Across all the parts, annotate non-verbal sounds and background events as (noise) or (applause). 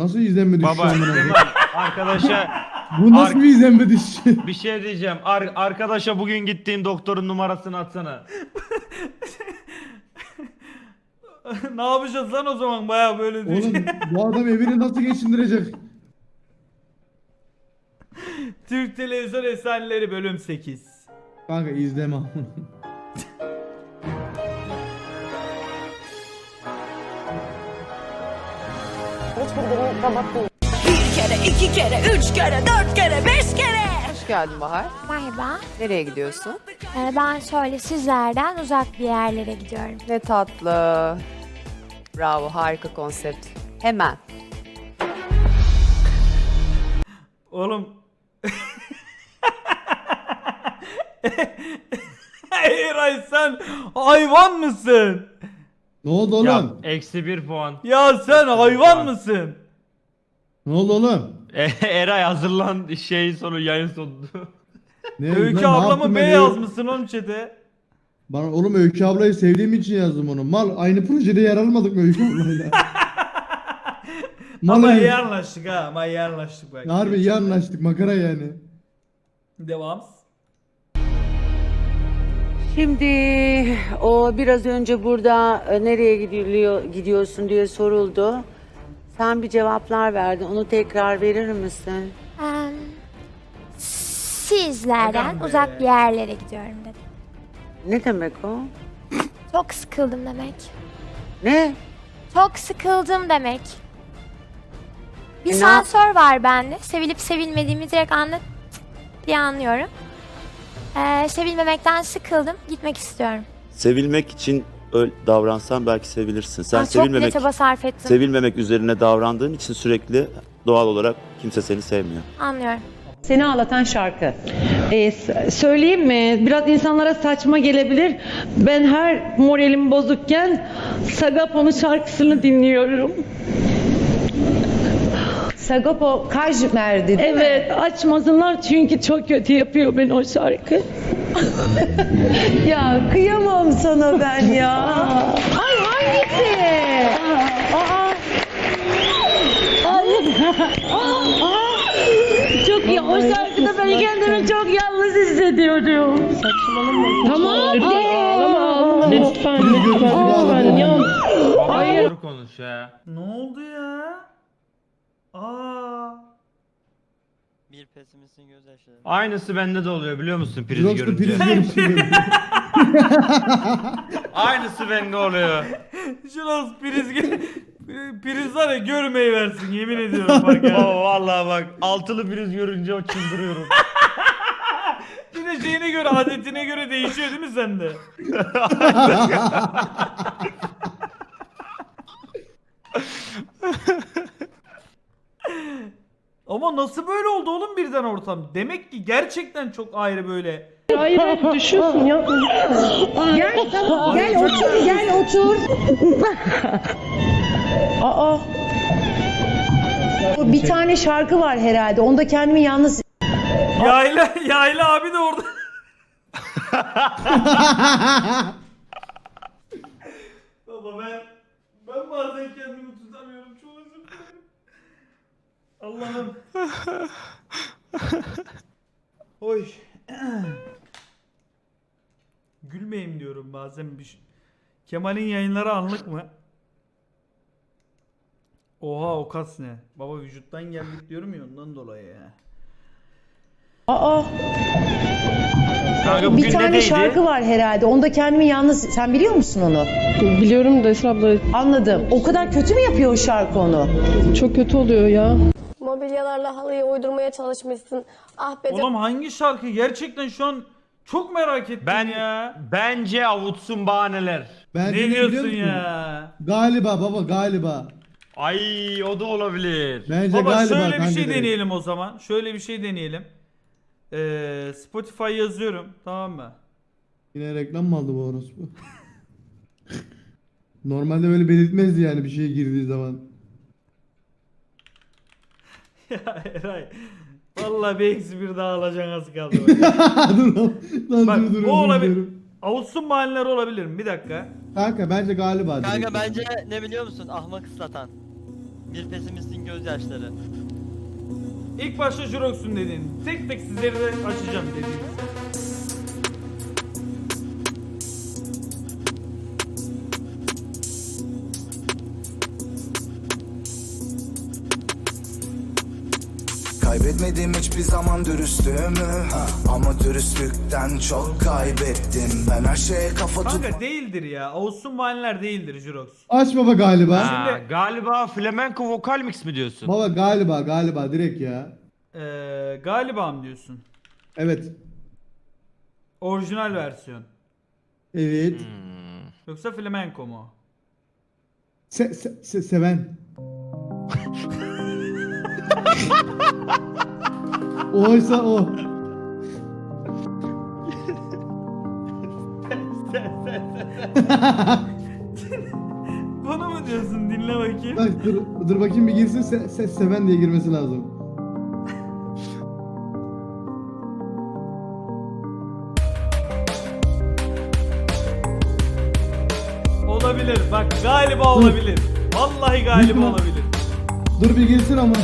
Nasıl izlenme düşüşü Baba amına koyayım? Kemal arkadaşa (laughs) Bu nasıl Ar- bir izlenme düşüşü? bir şey diyeceğim. Ar- arkadaşa bugün gittiğin doktorun numarasını atsana. (laughs) ne yapacağız lan o zaman baya böyle Oğlum düşün. bu adam evini nasıl geçindirecek? (laughs) Türk Televizyon Efsaneleri bölüm 8. Kanka izleme. Bir kere, iki kere, üç kere, dört kere, beş kere. Hoş geldin Bahar. Merhaba. Nereye gidiyorsun? Ee, Ben şöyle sizlerden uzak bir yerlere gidiyorum. Ne tatlı. Bravo, harika konsept. Hemen. Oğlum. (laughs) Eray sen hayvan mısın? Ne oldu oğlum? Ya eksi bir puan. Ya sen hayvan mısın? Ne oldu oğlum? E, Eray hazırlan şey sonu yayın sonu. Ne, Öykü lan, ne ablamı yaptım B ben? yazmışsın oğlum chat'e. Bana oğlum Öykü ablayı sevdiğim için yazdım onu. Mal aynı projede yer almadık mı Öykü ablayla? (laughs) Mal Ama iyi anlaştık ha. Ama iyi anlaştık bak. Harbi iyi anlaştık makara yani. Devam. Şimdi o biraz önce burada e, nereye gidiliyor gidiyorsun diye soruldu. Sen bir cevaplar verdin. Onu tekrar verir misin? Ee, Sizlerden uzak bir yerlere gidiyorum dedim. Ne demek o? Çok sıkıldım demek. Ne? Çok sıkıldım demek. Bir E, ne sensör var bende. Sevilip sevilmediğimi direkt anlat diye anlıyorum. Ee, sevilmemekten sıkıldım. Gitmek istiyorum. Sevilmek için öyle davransan belki sevilirsin. Sen Ah, çok bile sevilmemek çaba sarf ettim. sevilmemek üzerine davrandığın için sürekli doğal olarak kimse seni sevmiyor. Anlıyorum. Seni ağlatan şarkı. Ee, s- söyleyeyim mi? Biraz insanlara saçma gelebilir. Ben her moralim bozukken Sagapo'nun şarkısını dinliyorum. Sagopo Kajmer'di değil mi? Evet, açmasınlar çünkü çok kötü yapıyor beni o şarkı. (laughs) Ya kıyamam sana ben ya. (laughs) Ay hangisi? Aa. Çok ya o şarkıda ben kendimi çok yalnız hissediyorum. Tamam. Ağlama. Lütfen, lütfen, lütfen. Ya. Doğru konuş ya. Ne oldu ya? Aa. Bir pesimistin gözyaşları. Aynısı bende de oluyor biliyor musun priz Jirox'ta görünce. priz görüşü. (laughs) Aynısı bende oluyor. Şurası priz (laughs) priz var ya görmeyi versin yemin ediyorum bak ya. (laughs) Oo, vallahi bak altılı priz görünce o çıldırıyorum. Bir de şeyine göre adetine göre değişiyor değil mi sende? Ama nasıl böyle oldu oğlum birden ortam? Demek ki gerçekten çok ayrı böyle. Hayır, hayır düşüyorsun ya. Gel tamam gel otur gel otur. Aa. Bir tane şarkı var herhalde. Onda kendimi yalnız Yayla Yayla abi de orada. (laughs) Baba ben ben bazen kendimi tutamıyorum. Çok özür dilerim. Allah'ım. (laughs) Oy. (clears throat) Gülmeyeyim diyorum bazen bir şey. Kemal'in yayınları anlık mı? Oha o kas ne? Baba vücuttan geldik diyorum ya ondan dolayı ya. Aa. Kanka bugün bir tane şarkı var herhalde. Onda kendimi yalnız sen biliyor musun onu? Biliyorum da Esra abla Anladım. O kadar kötü mü yapıyor o şarkı onu? çok kötü oluyor ya. Mobilyalarla halıyı uydurmaya çalışmışsın. Ah be Oğlum hangi şarkı? Gerçekten şu an çok merak ettim Ben ya. bence avutsun bahaneler. Ben Ne diyorsun musun? ya? Galiba baba galiba. Ay o da olabilir. Bence Baba galiba şöyle bir kanka şey direkt. deneyelim o zaman. Şöyle bir şey deneyelim. Ee, Spotify yazıyorum tamam mı? Yine reklam mı aldı bu orospu? (laughs) Normalde böyle belirtmezdi yani bir şey girdiği zaman. Ya (laughs) Eray. Vallahi bir eksi bir daha alacaksın az kaldı. bak. (laughs) dur lan, lan Bak, dur dur bu olabilir. Avutsun mahalleler olabilir mi? Bir dakika. Kanka bence galiba. Kanka direkt. bence ne biliyor musun? Ahmak ıslatan. Bir pesimistin gözyaşları. İlk başta Jurox'un dediğin. Tek tek sizleri de açacağım dediğiniz. Kaybetmedim hiçbir zaman dürüstlüğümü Ama dürüstlükten çok kaybettim Ben her şeye kafa tut Kanka değildir ya. Ağustos Mahaller değildir Jurox. Aç baba galiba. Ha, galiba flamenco vokal mix mi diyorsun? Baba galiba galiba direkt ya. Ee, galiba mı diyorsun? Evet. Orijinal versiyon. Evet. Yoksa flamenco mu? Se, se, se- seven. (laughs) (laughs) Oysa o. (laughs) Bunu mu diyorsun? Dinle bakayım. Bak dur, dur bakayım bir girsin se, se- seven diye girmesi lazım. Olabilir. Bak galiba olabilir. Vallahi galiba olabilir. Dur bir girsin ama.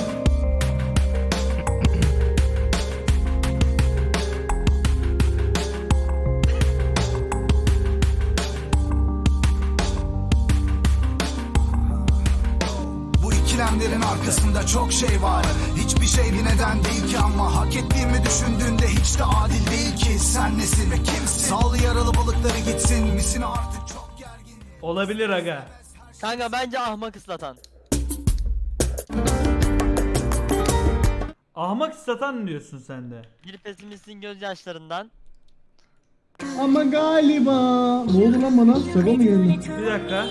Arkasında çok şey var Hiçbir şey bir neden değil ki ama Hak ettiğimi düşündüğünde hiç de adil değil ki Sen nesin ve kimsin Sağlı yaralı balıkları gitsin Misin artık çok gergin Olabilir aga. Kanka bence ahmak ıslatan. Ahmak satan diyorsun sen de. Bir pesimistin gözyaşlarından. Ama galiba. Ne oldu lan bana? Seba mı geldi? Bir dakika.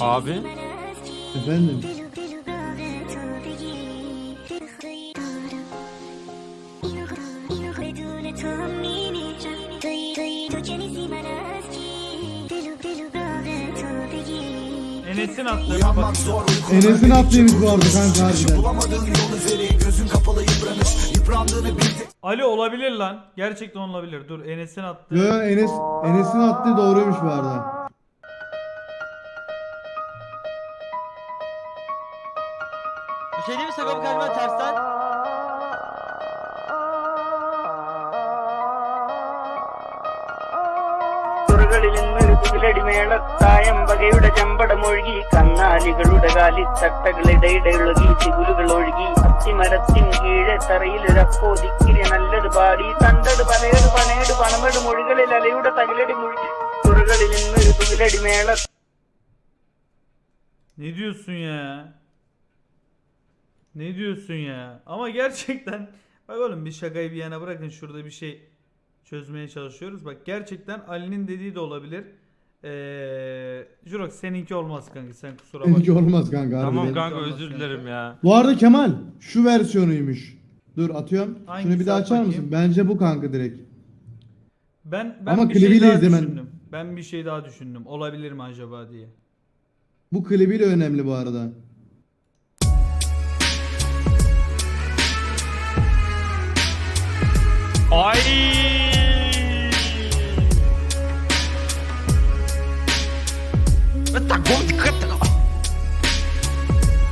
Abi. Efendim. Enes'in attığı Uyanmak zor uykular Enes'in atlayınız bu arada kanka harbiden. Ali olabilir lan. Gerçekten olabilir. Dur Enes'in attığı. Yo Enes, Enes'in attığı doğruymuş bu arada. Bir şey değil mi Sakop galiba tersten? Sorular elinde തുകിലടിമേളത്തായം വകയുടെ ചെമ്പടമൊഴുകി കന്നാലികളുടെ കാലിത്തട്ടകളിടയിടയൊഴുകി ചിഗുലുകൾ ഒഴുകി അത്തിമരത്തിൻ കീഴെ തറയിലൊരപ്പോ ദിക്കിരി നല്ലത് പാടി തണ്ടട് പനേട് പനേട് പണമെട് മൊഴികളിൽ അലയുടെ തകിലടി മുഴുകി തുറകളിൽ നിന്നൊരു തുകിലടിമേള Ne diyorsun ya? Ne diyorsun ya? Ama gerçekten bak oğlum bir şakayı bir yana bırakın şurada bir şey çözmeye çalışıyoruz. Bak gerçekten Ali'nin dediği de olabilir. Ee, Jurok seninki olmaz kanka sen kusura bakma. Seninki olmaz kanka Tamam harbiden. kanka özür dilerim ya. Bu arada Kemal şu versiyonuymuş. Dur atıyorum. Hangisi Şunu bir daha açar bakayım? mısın? Bence bu kanka direkt. Ben ben Ama bir şey klibiyle daha izlemen- düşündüm. Ben bir şey daha düşündüm. Olabilir mi acaba diye. Bu klibiyle önemli bu arada. Ay.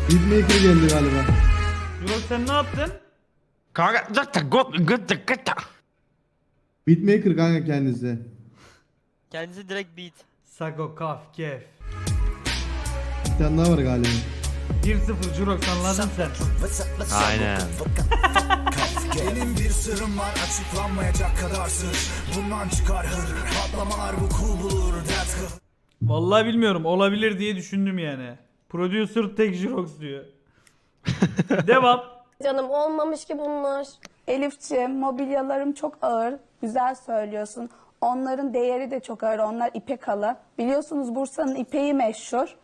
Beatmaker geldi galiba. Jurok sen ne yaptın? Kanka zatta got gıtta gıtta. Beatmaker kanka kendisi. Kendisi direkt beat. Sago kaf kef. Bir tane daha var galiba. 1-0 Jurok anladın sen. Aynen. Benim bir sırrım var açıklanmayacak kadar sır Bundan çıkar hır Patlamalar vuku bulur dert kıl Vallahi bilmiyorum olabilir diye düşündüm yani. Producer tek Jirox diyor. (laughs) Devam. Canım olmamış ki bunlar. Elifciğim mobilyalarım çok ağır. Güzel söylüyorsun. Onların değeri de çok ağır. Onlar ipek halı. Biliyorsunuz Bursa'nın ipeği meşhur.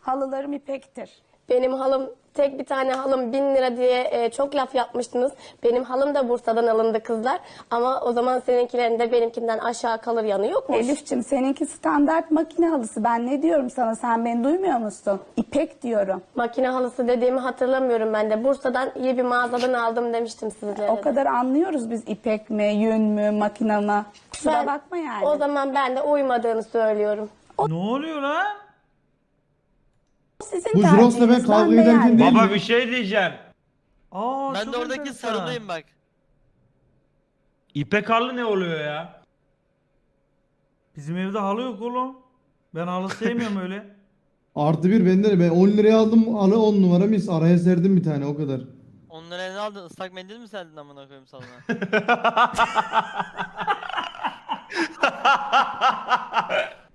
Halılarım ipektir. Benim halım tek bir tane halım bin lira diye e, çok laf yapmıştınız. Benim halım da Bursa'dan alındı kızlar. Ama o zaman seninkilerin de benimkinden aşağı kalır yanı yok mu? Elif'ciğim seninki standart makine halısı. Ben ne diyorum sana? Sen beni duymuyor musun? İpek diyorum. Makine halısı dediğimi hatırlamıyorum ben de. Bursa'dan iyi bir mağazadan aldım demiştim sizlere. O de. kadar anlıyoruz biz ipek mi, yün mü, makine mı? Kusura Ben- bakma yani. O zaman ben de uymadığını söylüyorum. ne oluyor lan? Sizin Bu Jiros'la ben tercihiniz, kavga ederken beğendim. değil Baba mi? bir şey diyeceğim. Aa, Ben çok de oradaki enteresan. sarılıyım bak. İpek halı ne oluyor ya? Bizim evde halı yok oğlum. Ben halı sevmiyorum öyle. (laughs) Artı bir bende de. Ben 10 liraya aldım halı 10 numara mis. Araya serdim bir tane o kadar. Onları eline aldın ıslak mendil mi serdin amına koyayım sana? (laughs) (laughs)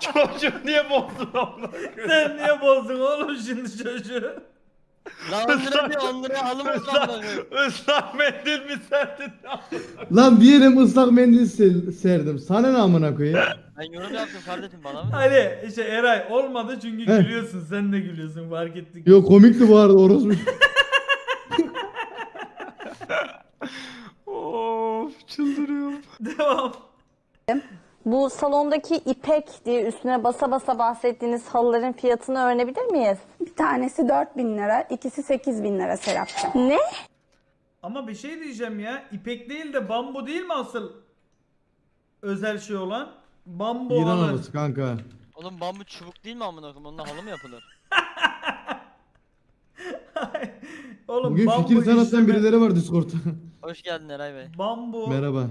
(laughs) Çocuğu niye bozdun onu? Sen niye bozdun oğlum şimdi çocuğu? Lan 10 lira diyor 10 liraya halı mı oldu amına koyayım? Islak mendil mi serdin? Lan diyelim ıslak mendil ser- serdim. Sana ne amına koyayım? Ben yorum yaptım kardeşim bana mı? Ali işte Eray olmadı çünkü Heh. gülüyorsun. Sen de gülüyorsun fark ettik. Yo komikti bu arada orospu. (laughs) of çıldırıyorum. Devam. Bu salondaki ipek diye üstüne basa basa bahsettiğiniz halıların fiyatını öğrenebilir miyiz? Bir tanesi 4000 lira, ikisi 8000 lira Serapcığım. Ne? Ama bir şey diyeceğim ya. İpek değil de bambu değil mi asıl özel şey olan? Bambu İran halı. halısı kanka. Oğlum bambu çubuk değil mi amına koyayım? Onunla halı mı yapılır? (laughs) Oğlum Bugün bambu fikir sanattan işleme- birileri var Discord'ta. Hoş geldin Eray Bey. Bambu, Merhaba.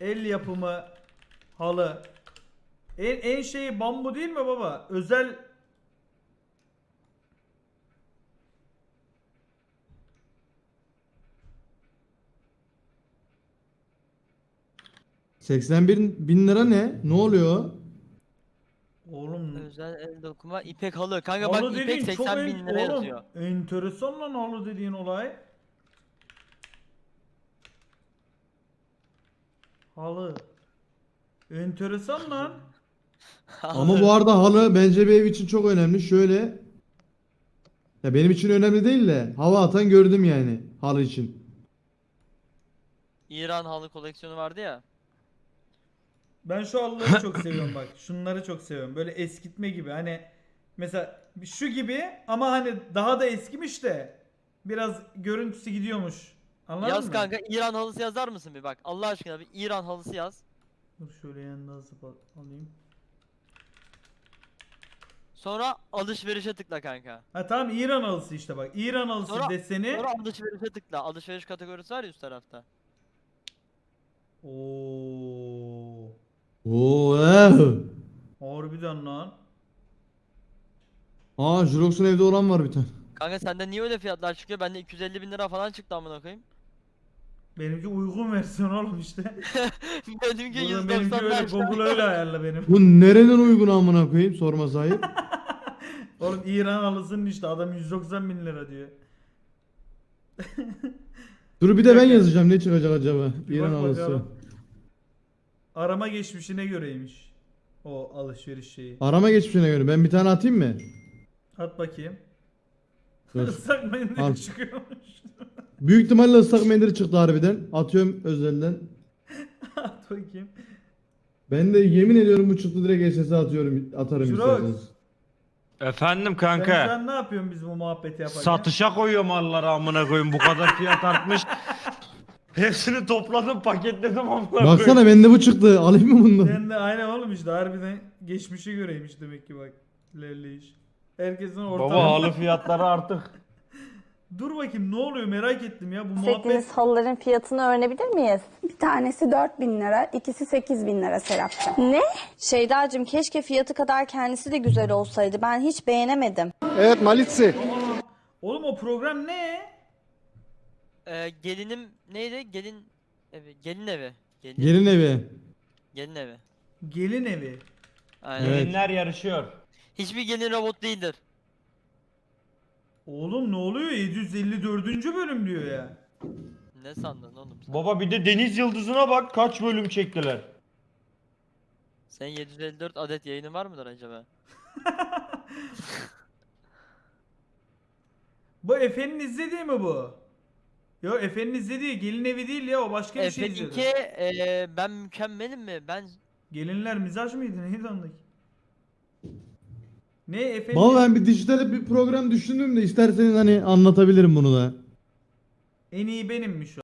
el yapımı, halı. En, en şeyi bambu değil mi baba? Özel 81 bin lira ne? Ne oluyor? Oğlum Özel el dokuma ipek halı. Kanka halı bak ipek dediğin çok 80 en- bin lira oğlum, yazıyor. Enteresan lan halı dediğin olay. Halı. Enteresan lan. (laughs) Ama bu arada halı bence bir ev için çok önemli. Şöyle. Ya benim için önemli değil de hava atan gördüm yani halı için. İran halı koleksiyonu vardı ya. Ben şu halıları çok seviyorum bak. Şunları çok seviyorum. Böyle eskitme gibi. Hani mesela şu gibi ama hani daha da eskimiş de biraz görüntüsü gidiyormuş. Anladın yaz mı? kanka İran halısı yazar mısın bir bak. Allah aşkına bir İran halısı yaz. Dur şöyle yanına zıp al- alayım. Sonra alışverişe tıkla kanka. Ha tamam İran halısı işte bak. İran halısı Sonra- deseni. Sonra alışverişe tıkla. Alışveriş kategorisi var ya üst tarafta. Oo. Oo. eh. Harbiden lan. Aa Jurox'un evde olan var bir tane. Kanka sende niye öyle fiyatlar çıkıyor? Bende 250 bin lira falan çıktı amına koyayım. Benimki uygun versiyon oğlum işte. (laughs) Benimki Buradan benimki 190 öyle. Google öyle ayarla benim. Bu nereden uygun amına koyayım sorma sahip. (laughs) Oğlum İran halısının işte adam 190 bin lira diyor. (laughs) Dur bir de ben yazacağım ne çıkacak acaba? Bir İran bak halısı. bakalım. Arama geçmişine göreymiş. O alışveriş şeyi. Arama geçmişine göre ben bir tane atayım mı? At bakayım. Dur. Islak Al. çıkıyormuş. Büyük ihtimalle ıslak mendil çıktı harbiden. Atıyorum özelden. At (laughs) bakayım. Ben de yemin ediyorum bu çıktı direkt SS'e atıyorum atarım isterseniz. Efendim Sen, kanka. sen ne yapıyorsun biz bu muhabbeti yaparken? Satışa koyuyorum malları amına koyayım bu kadar fiyat artmış. Hepsini topladım paketledim amına koyayım. Baksana bende bu çıktı. Alayım mı bunu? Sen de aynen oğlum işte harbiden geçmişi göreymiş demek ki bak. İlerleyiş. Herkesin ortalama. Baba halı fiyatları artık. Dur bakayım ne oluyor merak ettim ya bu muhabbet. Bahsettiğiniz halıların fiyatını öğrenebilir miyiz? Bir tanesi 4000 lira, ikisi 8000 lira Serapcığım. Ne? Şeydacığım keşke fiyatı kadar kendisi de güzel olsaydı. Ben hiç beğenemedim. Evet Malitsi. Oğlum o program ne? Ee, gelinim neydi? Gelin evi. Gelin evi. Gelin, Gelin evi. gelin evi. Gelin evi. Aynen. Evet. Gelinler yarışıyor. Hiçbir gelin robot değildir. Oğlum ne oluyor? 754. bölüm diyor ya. Ne sandın oğlum sen? Baba bir de Deniz Yıldızı'na bak kaç bölüm çektiler. Senin 754 adet yayının var mıdır acaba? (laughs) Bu Efe'nin izlediği mi bu? Yo Efe'nin izlediği gelin evi değil ya o başka bir şey izliyordu. Efe'ninki eee ben mükemmelim mi? Ben Gelinler mizaj mıydı neydi ondaki? Ne Efe'nin Baba ben bir dijital bir program düşündüm de isterseniz hani anlatabilirim bunu da. en iyi benimmiş o.